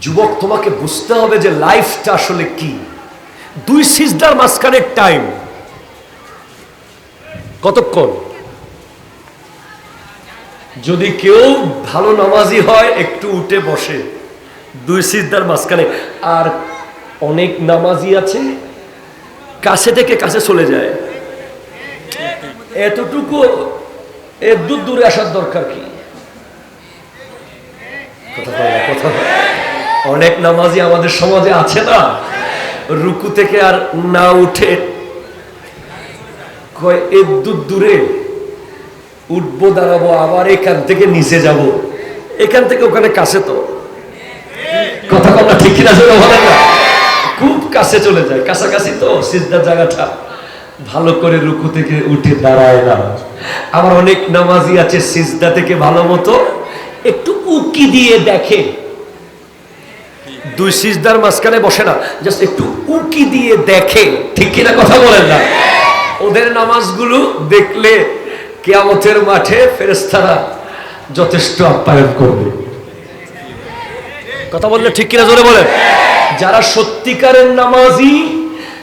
যুবক, তোমাকে বুঝতে হবে যে লাইফটা আসলে কি। দুই সিজদার মাঝখানের টাইম কতক্ষণ? যদি কেউ ভালো নামাজি হয়, একটু উঠে বসে। দুই সিজদার মাঝখানে। আর অনেক নামাজি আছে, কাছে থেকে কাছে চলে যায়। এতটুকু এর দূর দূরে আসার দরকার কি? কথা কথা। অনেক নামাজি আমাদের সমাজে আছে না? রুকু থেকে আর না উঠে। কয় দূরে উঠবো, দাঁড়াবো, আবার এখান থেকে নিচে যাব। এখান থেকে ওখানে কাছে তো। কথা কথা ঠিক কিনা বলেন না। খুব কাছে চলে যায়, কাছাকাছি তো, সিজদার জায়গাটা। ভালো করে রুকু থেকে উঠে দাঁড়ায় না। আবার অনেক নামাজি আছে সিজদা থেকে ভালো মতো একটু উকি দিয়ে দেখে। দুই সিজদার মাঝখানে বসে না জাস্ট একটু উকি দিয়ে দেখে, ঠিক কিনা কথা বলেন না? ওদের নামাজগুলো দেখলে কেয়ামতের মাঠে ফেরেস্তারা যথেষ্ট আপ্যায়ন করবে। কথা বললে ঠিক কিনা জোরে বলেন? যারা সত্যিকারের নামাজি,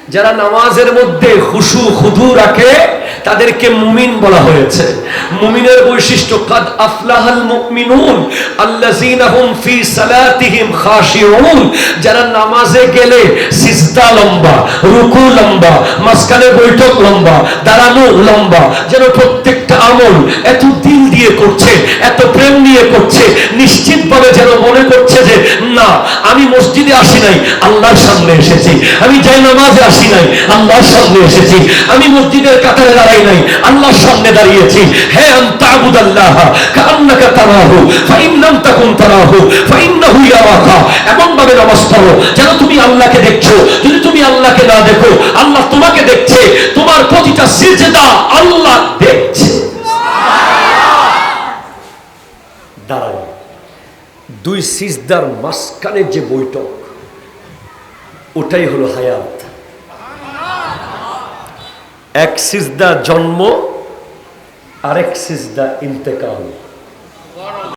যারা নামাজের মধ্যে খুশু খুদু রাখে তাদেরকে মুমিন বলা হয়েছে। মুমিনের বৈশিষ্ট্য, কাদ আফলাহাল মুমিনুন আল্লাযীনা হুম ফি সালাতিহিম খাশিউন যারা নামাজে গেলে সিজদা লম্বা, রুকু লম্বা, মাঝখানে বৈঠক লম্বা, দাঁড়ানো লম্বা, যেন প্রত্যেকটা আমল এত দিল দিয়ে করছে, এত প্রেম নিয়ে করছে, নিশ্চিতভাবে যেন মনে করছে যে, না আমি মসজিদে আসি নাই, আল্লাহর সামনে এসেছি। আমি যাই নামাজে আসি নাই, আল্লাহর সামনে এসেছি। আমি মসজিদের কাতারে দাঁড়াই নাই, আল্লাহর সামনে দাঁড়িয়েছি। হ্যাঁ আন্তাবুদ আল্লাহ কান্নাকা তারাহু, ফাইন লাম তাকুন তারাহু, ফাইন্নাহু ইয়ারাকা। এমন ভাবে নামাজ পড়ো, যেন তুমি আল্লাহকে দেখছ। যদি তুমি আল্লাহকে না দেখো, আল্লাহ তোমাকে দেখছে। তোমার প্রতিটা সিজদা আল্লাহ দেখছে দাঁড়ায় দুই সিজদার মাঝখানে যে বৈঠক ওটাই হলো হায়াত। এক সিজদা জন্ম আরেক সিজদা ইন্তেকাল।